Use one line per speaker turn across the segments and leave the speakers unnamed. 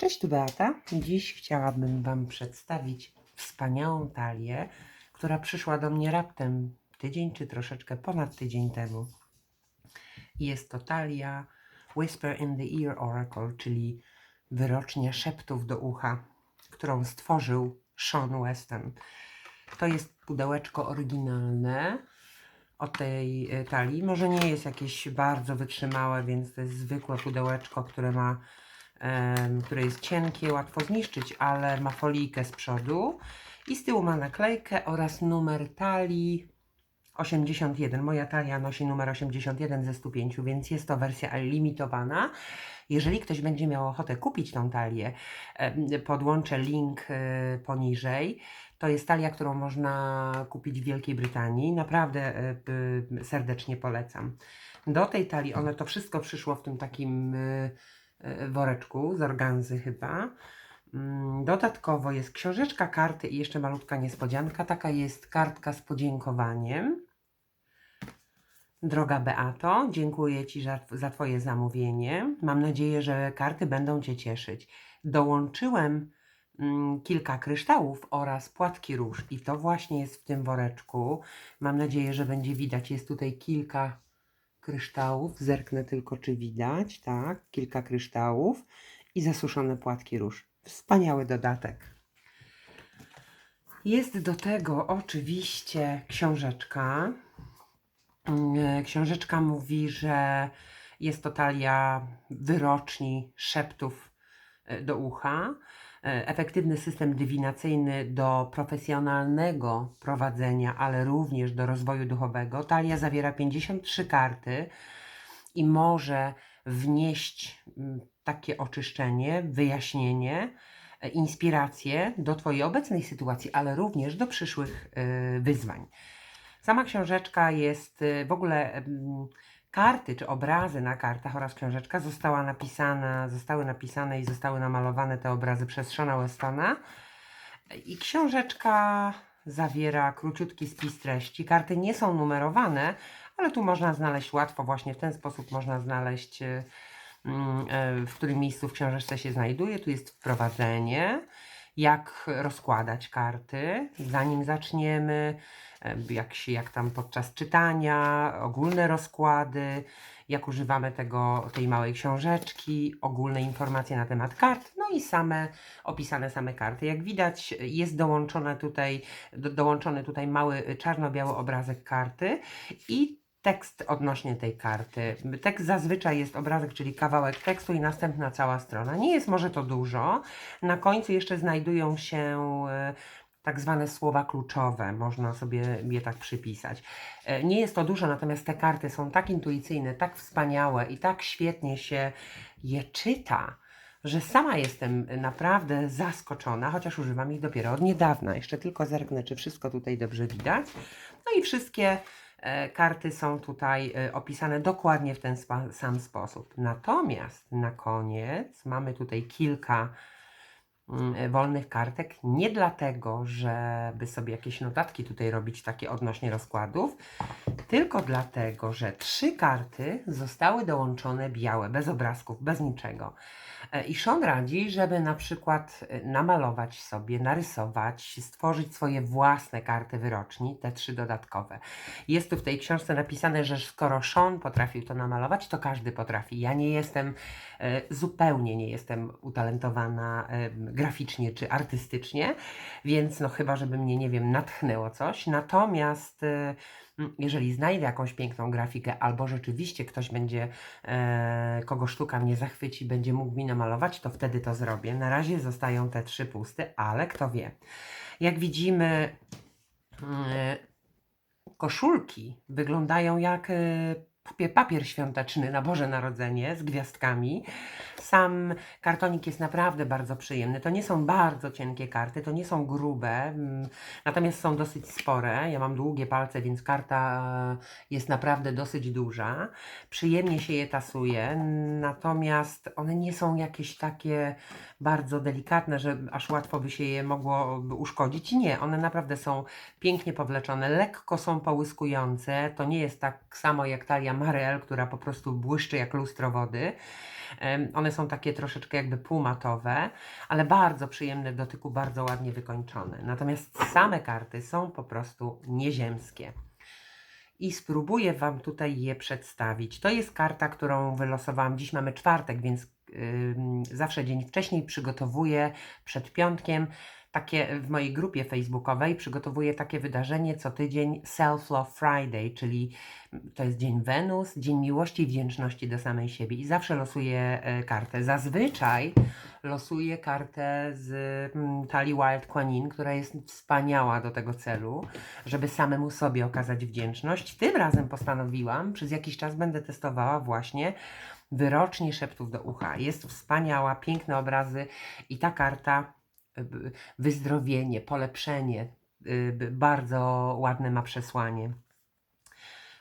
Cześć, tu Beata. Dziś chciałabym Wam przedstawić wspaniałą talię, która przyszła do mnie raptem tydzień czy troszeczkę ponad tydzień temu. Jest to talia Whisper in the Ear Oracle, czyli wyrocznia szeptów do ucha, którą stworzył Sean Weston. To jest pudełeczko oryginalne od tej e, talii. Może nie jest jakieś bardzo wytrzymałe, więc to jest zwykłe pudełeczko, które ma które jest cienkie, łatwo zniszczyć, ale ma folijkę z przodu i z tyłu ma naklejkę oraz numer talii 81. Moja talia nosi numer 81 ze 105, więc jest to wersja limitowana. Jeżeli ktoś będzie miał ochotę kupić tą talię, podłączę link e, poniżej. To jest talia, którą można kupić w Wielkiej Brytanii. Naprawdę p- serdecznie polecam. Do tej talii, one to wszystko przyszło w tym takim e, woreczku z organzy chyba. Mm, Dodatkowo jest książeczka, karty i jeszcze malutka niespodzianka. Taka jest kartka z podziękowaniem. Droga Beato, dziękuję Ci za, za Twoje zamówienie. Mam nadzieję, że karty będą Cię cieszyć. Dołączyłem mm, kilka kryształów oraz płatki róż i to właśnie jest w tym woreczku. Mam nadzieję, że będzie widać. Jest tutaj kilka kryształów. Zerknę tylko, czy widać. Tak, kilka kryształów i zasuszone płatki róż. Wspaniały dodatek. Jest do tego oczywiście książeczka. Mm, Książeczka mówi, że jest to talia wyroczni szeptów e, do ucha. E, Efektywny system dywinacyjny do profesjonalnego prowadzenia, ale również do rozwoju duchowego. Talia zawiera 53 karty i może wnieść mm, takie oczyszczenie, wyjaśnienie, e, inspirację do Twojej obecnej sytuacji, ale również do przyszłych e, wyzwań. Sama książeczka jest w ogóle karty czy obrazy na kartach oraz książeczka została napisana, zostały napisane i zostały namalowane te obrazy przez Shona Westona. I książeczka zawiera króciutki spis treści. Karty nie są numerowane, ale tu można znaleźć łatwo, właśnie w ten sposób można znaleźć, mm, e, w którym miejscu w książeczce się znajduje. Tu jest wprowadzenie, jak rozkładać karty, zanim zaczniemy, jak, się, jak tam podczas czytania, ogólne rozkłady, jak używamy tego, tej małej książeczki, ogólne informacje na temat kart, no i same, opisane same karty. Jak widać jest dołączone tutaj, do, dołączony tutaj mały czarno-biały obrazek karty i tekst odnośnie tej karty. Tekst zazwyczaj jest obrazek, czyli kawałek tekstu i następna cała strona. Nie jest może to dużo. Na końcu jeszcze znajdują się e, tak zwane słowa kluczowe, można sobie je tak przypisać. E, Nie jest to dużo, natomiast te karty są tak intuicyjne, tak wspaniałe i tak świetnie się je czyta, że sama jestem naprawdę zaskoczona, chociaż używam ich dopiero od niedawna. Jeszcze tylko zerknę, czy wszystko tutaj dobrze widać. No i wszystkie karty są tutaj e, opisane dokładnie w ten sam sposób. Natomiast na koniec mamy tutaj kilka e, wolnych kartek, nie dlatego, żeby sobie jakieś notatki tutaj robić takie odnośnie rozkładów, tylko dlatego, że trzy karty zostały dołączone białe, bez obrazków, bez niczego. E, I Sean radzi, żeby na przykład e, namalować sobie, narysować, stworzyć swoje własne karty wyroczni, te trzy dodatkowe. Jest tu w tej książce napisane, że skoro Sean potrafił to namalować, to każdy potrafi. Ja nie jestem, e, zupełnie nie jestem utalentowana e, graficznie czy artystycznie, więc no chyba, żeby mnie, nie wiem, natchnęło coś. Natomiast e, m, jeżeli znajdę jakąś piękną grafikę, albo rzeczywiście ktoś będzie, e, kogo sztuka mnie zachwyci, będzie mógł mi namalować, to wtedy to zrobię. Na razie zostają te trzy puste, ale kto wie. Jak widzimy, mm, koszulki wyglądają jak e, papier, papier świąteczny na Boże Narodzenie z gwiazdkami. Sam kartonik jest naprawdę bardzo przyjemny. To nie są bardzo cienkie karty, to nie są grube, mm, natomiast są dosyć spore. Ja mam długie palce, więc karta e, jest naprawdę dosyć duża. Przyjemnie się je tasuje, natomiast one nie są jakieś takie bardzo delikatne, że aż łatwo by się je mogło uszkodzić. Nie, one naprawdę są pięknie powleczone, lekko są połyskujące. To nie jest tak samo jak talia Mariel, która po prostu błyszczy jak lustro wody. One są takie troszeczkę jakby półmatowe, ale bardzo przyjemne dotyku, bardzo ładnie wykończone. Natomiast same karty są po prostu nieziemskie. I spróbuję Wam tutaj je przedstawić. To jest karta, którą wylosowałam. Dziś mamy czwartek, więc ym, zawsze dzień wcześniej przygotowuję przed piątkiem. Takie w mojej grupie facebookowej przygotowuję takie wydarzenie co tydzień Self Love Friday, czyli to jest dzień Wenus, dzień miłości i wdzięczności do samej siebie. I zawsze losuję e, kartę. Zazwyczaj losuję kartę z mm, talii Wild Quanin, która jest wspaniała do tego celu, żeby samemu sobie okazać wdzięczność. Tym razem postanowiłam, przez jakiś czas będę testowała właśnie wyrocznie szeptów do ucha. Jest wspaniała, piękne obrazy i ta karta wyzdrowienie, polepszenie, y, bardzo ładne ma przesłanie.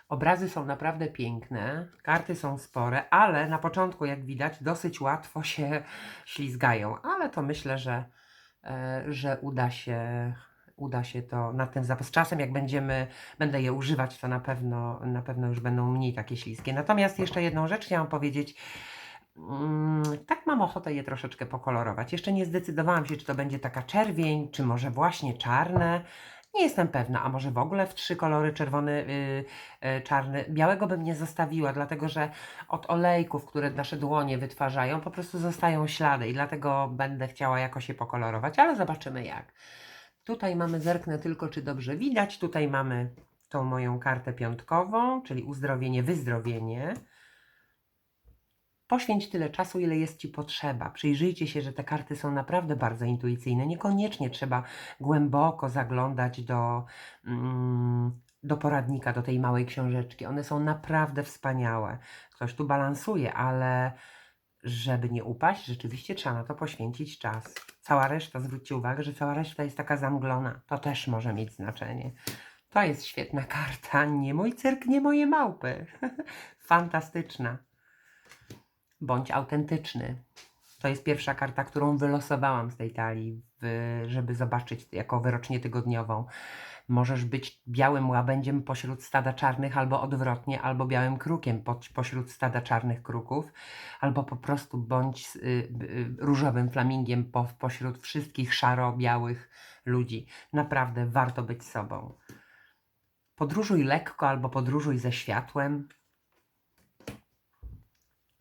Obrazy są naprawdę piękne, karty są spore, ale na początku, jak widać, dosyć łatwo się ślizgają, ale to myślę, że, e, że uda się, uda się to na ten zapas. Czasem, jak będziemy, będę je używać, to na pewno, na pewno już będą mniej takie śliskie. Natomiast jeszcze jedną rzecz chciałam powiedzieć. Mm, tak mam ochotę je troszeczkę pokolorować. Jeszcze nie zdecydowałam się, czy to będzie taka czerwień, czy może właśnie czarne. Nie jestem pewna, a może w ogóle w trzy kolory czerwony, yy, yy, czarny. Białego bym nie zostawiła, dlatego że od olejków, które nasze dłonie wytwarzają, po prostu zostają ślady i dlatego będę chciała jakoś je pokolorować, ale zobaczymy jak. Tutaj mamy, zerknę tylko, czy dobrze widać. Tutaj mamy tą moją kartę piątkową, czyli uzdrowienie, wyzdrowienie. Poświęć tyle czasu, ile jest Ci potrzeba. Przyjrzyjcie się, że te karty są naprawdę bardzo intuicyjne. Niekoniecznie trzeba głęboko zaglądać do, mm, do poradnika, do tej małej książeczki. One są naprawdę wspaniałe. Ktoś tu balansuje, ale żeby nie upaść, rzeczywiście trzeba na to poświęcić czas. Cała reszta, zwróćcie uwagę, że cała reszta jest taka zamglona. To też może mieć znaczenie. To jest świetna karta. Nie mój cyrk, nie moje małpy. Fantastyczna. Bądź autentyczny. To jest pierwsza karta, którą wylosowałam z tej talii, żeby zobaczyć jako wyrocznie tygodniową. Możesz być białym łabędziem pośród stada czarnych, albo odwrotnie, albo białym krukiem po, pośród stada czarnych kruków, albo po prostu bądź y, y, różowym flamingiem po, pośród wszystkich szaro-białych ludzi. Naprawdę warto być sobą. Podróżuj lekko albo podróżuj ze światłem.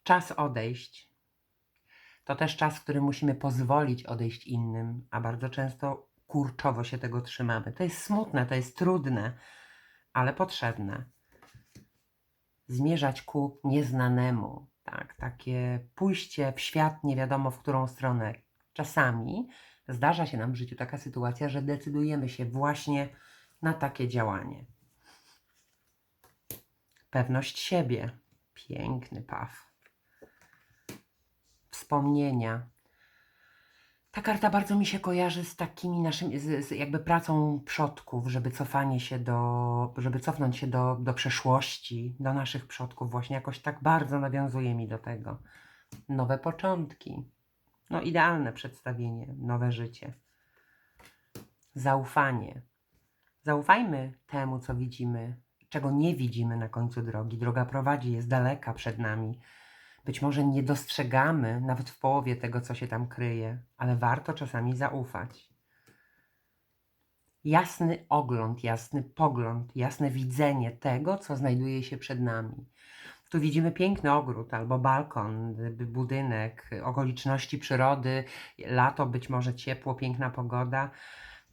Czas odejść. To też czas, w którym musimy pozwolić odejść innym, a bardzo często kurczowo się tego trzymamy. To jest smutne, to jest trudne, ale potrzebne. Zmierzać ku nieznanemu. Tak, takie pójście w świat nie wiadomo w którą stronę. Czasami zdarza się nam w życiu taka sytuacja, że decydujemy się właśnie na takie działanie. Pewność siebie. Piękny paw. Wspomnienia. Ta karta bardzo mi się kojarzy z takimi naszymi, z, z jakby pracą przodków, żeby cofanie się do, żeby cofnąć się do, do przeszłości, do naszych przodków. Właśnie jakoś tak bardzo nawiązuje mi do tego. Nowe początki. No idealne przedstawienie, nowe życie. Zaufanie. Zaufajmy temu, co widzimy, czego nie widzimy na końcu drogi. Droga prowadzi, jest daleka przed nami. Być może nie dostrzegamy nawet w połowie tego, co się tam kryje, ale warto czasami zaufać. Jasny ogląd, jasny pogląd, jasne widzenie tego, co znajduje się przed nami. Tu widzimy piękny ogród albo balkon, budynek, okoliczności przyrody, lato, być może ciepło, piękna pogoda.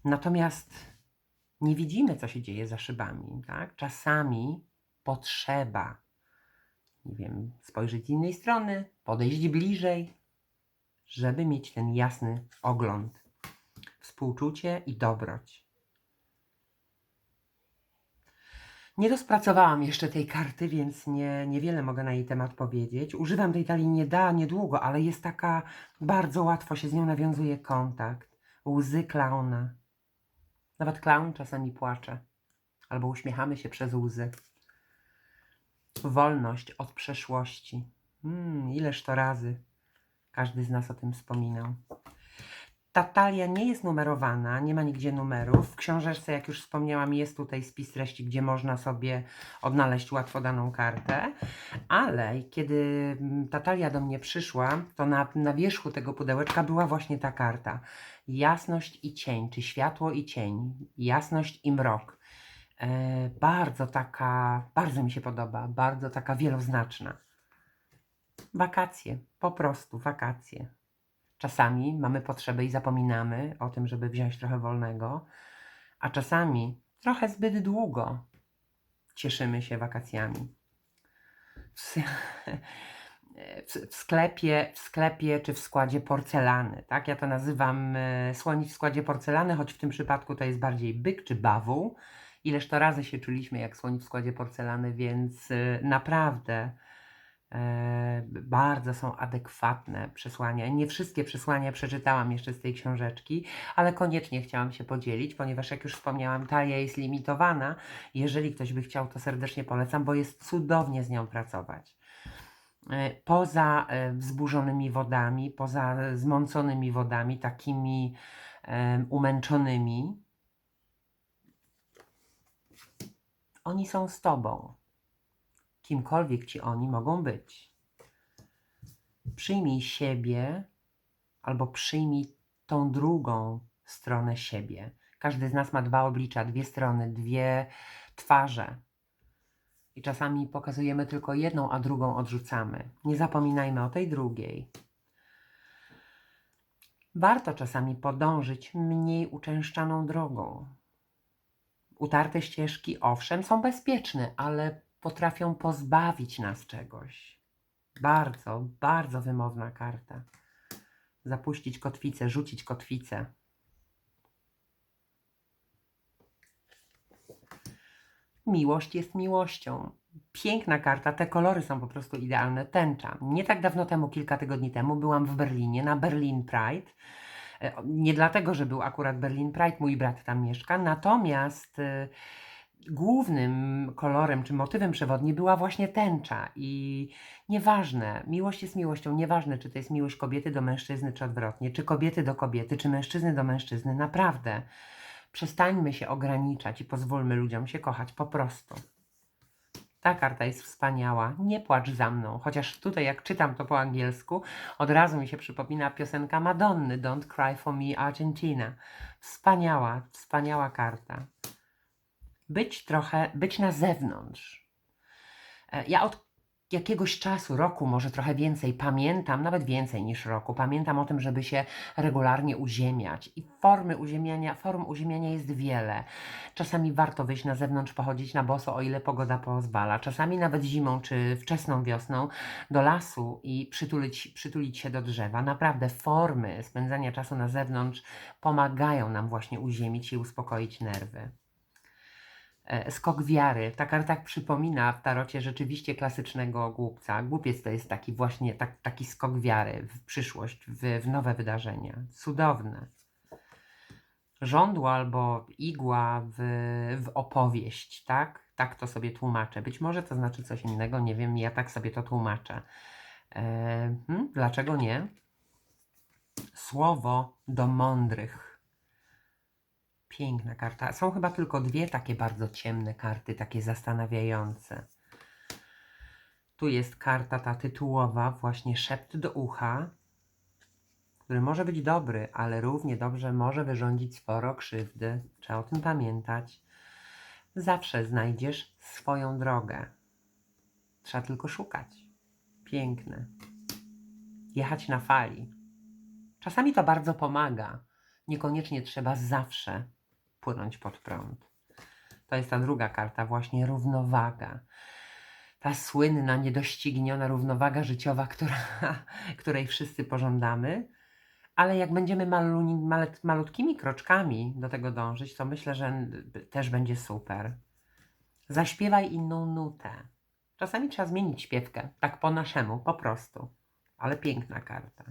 Natomiast nie widzimy, co się dzieje za szybami. Tak? Czasami potrzeba, nie wiem, spojrzeć z innej strony, podejść bliżej, żeby mieć ten jasny ogląd, współczucie i dobroć. Nie rozpracowałam jeszcze tej karty, więc nie, niewiele mogę na jej temat powiedzieć. Używam tej talii nie da, niedługo, ale jest taka, bardzo łatwo się z nią nawiązuje kontakt. Łzy klauna. Nawet klaun czasami płacze. Albo uśmiechamy się przez łzy. Wolność od przeszłości. Mm, ileż to razy każdy z nas o tym wspominał. ta talia nie jest numerowana, nie ma nigdzie numerów. W książeczce, jak już wspomniałam, jest tutaj spis treści, gdzie można sobie odnaleźć łatwo daną kartę. Ale kiedy mm, ta talia do mnie przyszła, to na, na wierzchu tego pudełeczka była właśnie ta karta. Jasność i cień, czy światło i cień, jasność i mrok. E, bardzo taka, bardzo mi się podoba, bardzo taka wieloznaczna. Wakacje, po prostu wakacje. Czasami mamy potrzebę i zapominamy o tym, żeby wziąć trochę wolnego, a czasami trochę zbyt długo cieszymy się wakacjami. W, sklepie, w sklepie czy w składzie porcelany, tak? Ja to nazywam e, słonik w składzie porcelany, choć w tym przypadku to jest bardziej byk czy bawół. Ileż to razy się czuliśmy jak słonik w składzie porcelany, więc e, naprawdę e, bardzo są adekwatne przesłania. Nie wszystkie przesłania przeczytałam jeszcze z tej książeczki, ale koniecznie chciałam się podzielić, ponieważ jak już wspomniałam, talia jest limitowana. Jeżeli ktoś by chciał, to serdecznie polecam, bo jest cudownie z nią pracować. E, Poza e, wzburzonymi wodami, poza zmąconymi wodami, takimi umęczonymi, oni są z tobą kimkolwiek ci oni mogą być. Przyjmij siebie albo przyjmij tą drugą stronę siebie. Każdy z nas ma dwa oblicza, dwie strony, dwie twarze. I czasami pokazujemy tylko jedną, a drugą odrzucamy. Nie zapominajmy o tej drugiej. Warto czasami podążyć mniej uczęszczaną drogą. Utarte ścieżki, owszem, są bezpieczne, ale potrafią pozbawić nas czegoś. Bardzo, bardzo wymowna karta. Zapuścić kotwicę, rzucić kotwicę. Miłość jest miłością. Piękna karta, te kolory są po prostu idealne. Tęcza. Nie tak dawno temu, kilka tygodni temu, byłam w Berlinie na Berlin Pride. E, Nie dlatego, że był akurat Berlin Pride, mój brat tam mieszka, natomiast e, głównym kolorem czy motywem przewodnim była właśnie tęcza. I nieważne, miłość jest miłością, nieważne, czy to jest miłość kobiety do mężczyzny, czy odwrotnie, czy kobiety do kobiety, czy mężczyzny do mężczyzny, naprawdę. Przestańmy się ograniczać i pozwólmy ludziom się kochać po prostu. Ta karta jest wspaniała. Nie płacz za mną. Chociaż tutaj, jak czytam to po angielsku, od razu mi się przypomina piosenka Madonny Don't Cry for Me Argentina. Wspaniała, wspaniała karta. Być trochę, być na zewnątrz. E, Ja od jakiegoś czasu, roku, może trochę więcej, pamiętam, nawet więcej niż roku, pamiętam o tym, żeby się regularnie uziemiać. I formy uziemiania, form uziemiania jest wiele. Czasami warto wyjść na zewnątrz, pochodzić na boso, o ile pogoda pozwala. Czasami nawet zimą czy wczesną wiosną do lasu i przytulić, przytulić się do drzewa. Naprawdę formy spędzania czasu na zewnątrz pomagają nam właśnie uziemić i uspokoić nerwy. E, Skok wiary. Ta karta przypomina w tarocie rzeczywiście klasycznego głupca. Głupiec to jest taki właśnie tak, taki skok wiary w przyszłość, w, w nowe wydarzenia. Cudowne. Żądło albo igła w, w opowieść, tak? Tak to sobie tłumaczę. Być może to znaczy coś innego, nie wiem, ja tak sobie to tłumaczę. E, hmm, dlaczego nie? Słowo do mądrych. Piękna karta. Są chyba tylko dwie takie bardzo ciemne karty, takie zastanawiające. Tu jest karta ta tytułowa, właśnie szept do ucha, który może być dobry, ale równie dobrze może wyrządzić sporo krzywdy. Trzeba o tym pamiętać. Zawsze znajdziesz swoją drogę. Trzeba tylko szukać. Piękne. Jechać na fali. Czasami to bardzo pomaga. Niekoniecznie trzeba zawsze płynąć pod prąd. To jest ta druga karta, właśnie równowaga. Ta słynna, niedościgniona równowaga życiowa, która, której wszyscy pożądamy, ale jak będziemy malutkimi kroczkami do tego dążyć, to myślę, że też będzie super. Zaśpiewaj inną nutę. Czasami trzeba zmienić śpiewkę, tak po naszemu, po prostu. Ale piękna karta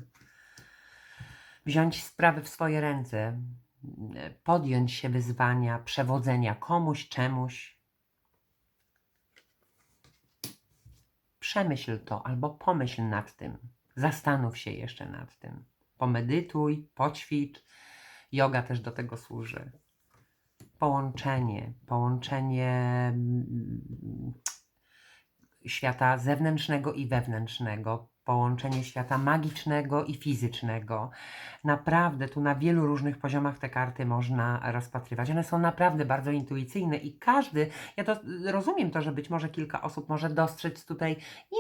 wziąć sprawy w swoje ręce, podjąć się wyzwania przewodzenia komuś, czemuś. Przemyśl to albo pomyśl nad tym. Zastanów się jeszcze nad tym. pomedytuj, poćwicz. Yoga też do tego służy. Połączenie, połączenie mm, świata zewnętrznego i wewnętrznego, połączenie świata magicznego i fizycznego. Naprawdę tu na wielu różnych poziomach te karty można rozpatrywać. One są naprawdę bardzo intuicyjne i każdy, ja to rozumiem to, że być może kilka osób może dostrzec tutaj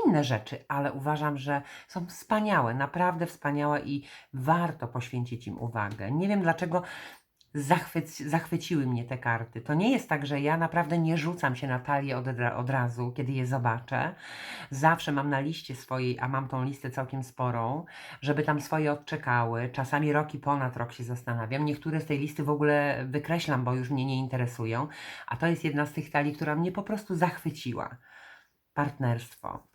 inne rzeczy, ale uważam, że są wspaniałe, naprawdę wspaniałe i warto poświęcić im uwagę. Nie wiem dlaczego zachwyc, zachwyciły mnie te karty. To nie jest tak, że ja naprawdę nie rzucam się na talię od, od razu, kiedy je zobaczę. Zawsze mam na liście swojej, a mam tą listę całkiem sporą, żeby tam swoje odczekały. Czasami rok i ponad rok się zastanawiam. Niektóre z tej listy w ogóle wykreślam, bo już mnie nie interesują. A to jest jedna z tych talii, która mnie po prostu zachwyciła. Partnerstwo.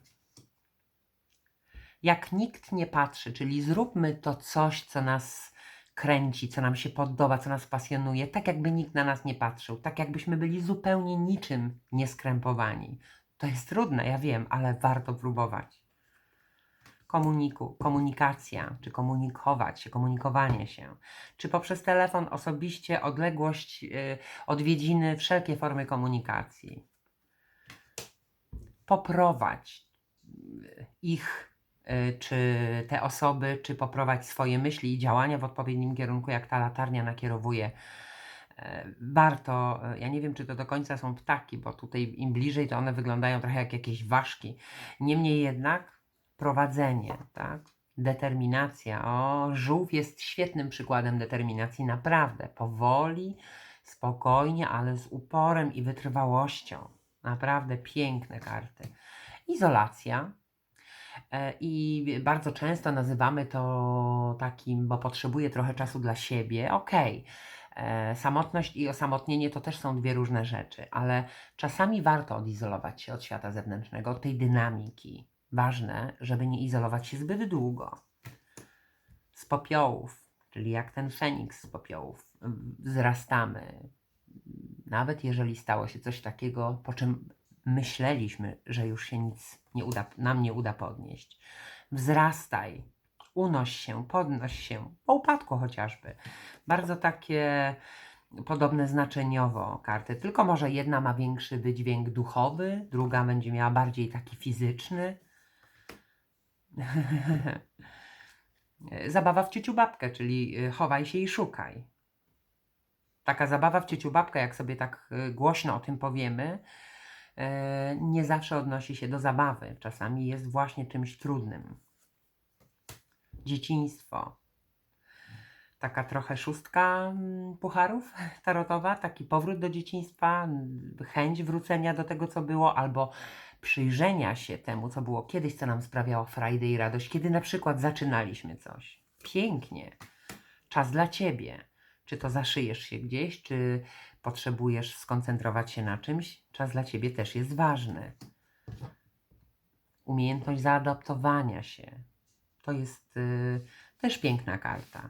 Jak nikt nie patrzy, czyli zróbmy to coś, co nas kręci, co nam się podoba, co nas pasjonuje, tak jakby nikt na nas nie patrzył, tak jakbyśmy byli zupełnie niczym nieskrępowani. To jest trudne, ja wiem, ale warto próbować. Komuniku, komunikacja, czy komunikować się, komunikowanie się, czy poprzez telefon osobiście, odległość, yy, odwiedziny, wszelkie formy komunikacji. Poprowadź yy, ich y, czy te osoby, czy poprowadź swoje myśli i działania w odpowiednim kierunku, jak ta latarnia nakierowuje. E, Warto, e, ja nie wiem, czy to do końca są ptaki, bo tutaj im bliżej, to one wyglądają trochę jak jakieś ważki. Niemniej jednak prowadzenie, tak? Determinacja. O, żółw jest świetnym przykładem determinacji, naprawdę. Powoli, spokojnie, ale z uporem i wytrwałością. Naprawdę piękne karty. Izolacja. E, I bardzo często nazywamy to takim, bo potrzebuje trochę czasu dla siebie. Okej, e, samotność i osamotnienie to też są dwie różne rzeczy, ale czasami warto odizolować się od świata zewnętrznego, od tej dynamiki. Ważne, żeby nie izolować się zbyt długo. Z popiołów, czyli jak ten Feniks z popiołów, wzrastamy. Nawet jeżeli stało się coś takiego, po czym myśleliśmy, że już się nic nie uda, nam nie uda podnieść. Wzrastaj, unoś się, podnoś się, po upadku chociażby. Bardzo takie podobne znaczeniowo karty, tylko może jedna ma większy wydźwięk duchowy, druga będzie miała bardziej taki fizyczny. Zabawa w ciuciu babkę, czyli y, chowaj się i szukaj. Taka zabawa w ciuciu babkę, jak sobie tak y, głośno o tym powiemy, nie zawsze odnosi się do zabawy. Czasami jest właśnie czymś trudnym. Dzieciństwo. Taka trochę szóstka mm, pucharów tarotowa, taki powrót do dzieciństwa, chęć wrócenia do tego, co było, albo przyjrzenia się temu, co było kiedyś, co nam sprawiało frajdę i radość, kiedy na przykład zaczynaliśmy coś. Pięknie. Czas dla ciebie. Czy to zaszyjesz się gdzieś, czy potrzebujesz skoncentrować się na czymś, czas dla ciebie też jest ważny. Umiejętność zaadaptowania się. To jest y, też piękna karta.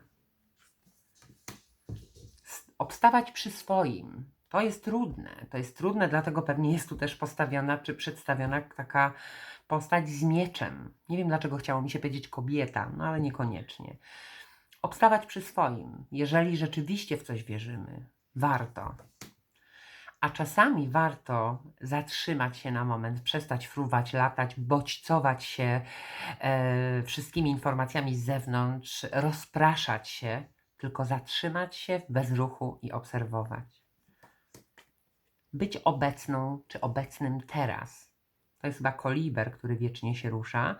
Obstawać przy swoim. To jest trudne. To jest trudne, dlatego pewnie jest tu też postawiona czy przedstawiona taka postać z mieczem. Nie wiem dlaczego chciało mi się powiedzieć kobieta, no ale niekoniecznie. Obstawać przy swoim. Jeżeli rzeczywiście w coś wierzymy, warto. A czasami warto zatrzymać się na moment, przestać fruwać, latać, bodźcować się e, wszystkimi informacjami z zewnątrz, rozpraszać się, tylko zatrzymać się w bezruchu i obserwować. Być obecną czy obecnym teraz. To jest chyba koliber, który wiecznie się rusza,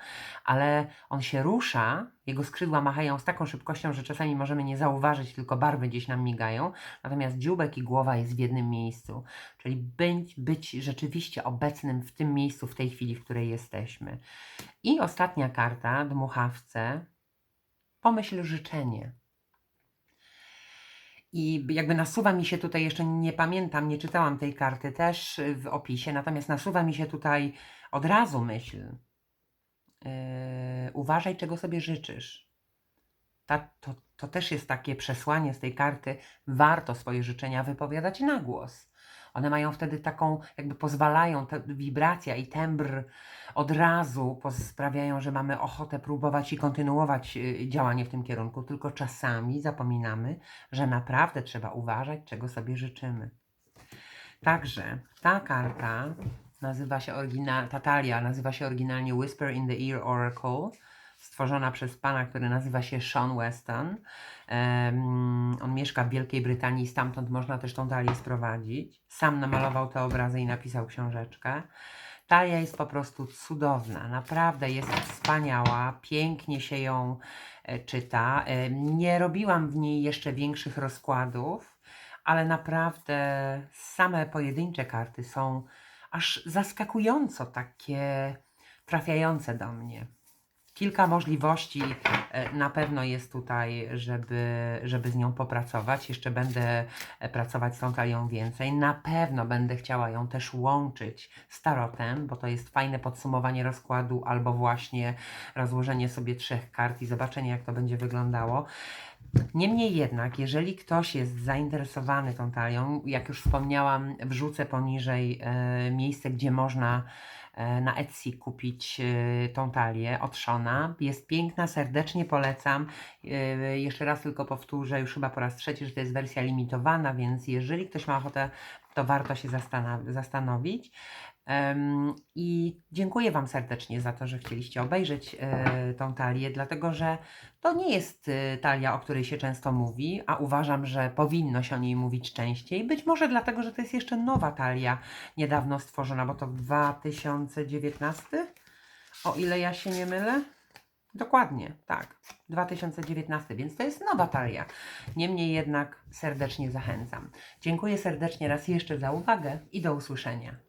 ale on się rusza, jego skrzydła machają z taką szybkością, że czasami możemy nie zauważyć, tylko barwy gdzieś nam migają, natomiast dzióbek i głowa jest w jednym miejscu. Czyli być, być rzeczywiście obecnym w tym miejscu, w tej chwili, w której jesteśmy. I ostatnia karta, dmuchawce, pomyśl życzenie. I jakby nasuwa mi się tutaj, jeszcze nie pamiętam, nie czytałam tej karty też y, w opisie, natomiast nasuwa mi się tutaj od razu myśl. Yy, uważaj, czego sobie życzysz. Ta, to, to też jest takie przesłanie z tej karty. Warto swoje życzenia wypowiadać na głos. One mają wtedy taką, jakby pozwalają, ta wibracja i tembr od razu sprawiają, że mamy ochotę próbować i kontynuować y, działanie w tym kierunku, tylko czasami zapominamy, że naprawdę trzeba uważać, czego sobie życzymy. Także ta karta nazywa się oryginal, ta talia nazywa się oryginalnie Whisper in the Ear Oracle, stworzona przez pana, który nazywa się Sean Weston. Em, on mieszka w Wielkiej Brytanii, stamtąd można też tą talię sprowadzić. Sam namalował te obrazy i napisał książeczkę. Talia jest po prostu cudowna, naprawdę jest wspaniała, pięknie się ją e, czyta. Nie robiłam w niej jeszcze większych rozkładów, ale naprawdę same pojedyncze karty są aż zaskakująco takie trafiające do mnie. Kilka możliwości e, na pewno jest tutaj, żeby, żeby z nią popracować. Jeszcze będę e, pracować z tą talią więcej. Na pewno będę chciała ją też łączyć z tarotem, bo to jest fajne podsumowanie rozkładu albo właśnie rozłożenie sobie trzech kart i zobaczenie, jak to będzie wyglądało. Niemniej jednak, jeżeli ktoś jest zainteresowany tą talią, jak już wspomniałam, wrzucę poniżej e, miejsce, gdzie można na Etsy kupić e, tą talię od Shona. Jest piękna, serdecznie polecam. E, jeszcze raz tylko powtórzę, już chyba po raz trzeci, że to jest wersja limitowana, więc jeżeli ktoś ma ochotę, to warto się zastanowić. I dziękuję Wam serdecznie za to, że chcieliście obejrzeć e, tą talię, dlatego że to nie jest e, talia, o której się często mówi, a uważam, że powinno się o niej mówić częściej. Być może dlatego, że to jest jeszcze nowa talia, niedawno stworzona, bo to w 2019, o ile ja się nie mylę. Dokładnie, tak. 2019, więc to jest nowa talia. Niemniej jednak serdecznie zachęcam. Dziękuję serdecznie raz jeszcze za uwagę i do usłyszenia.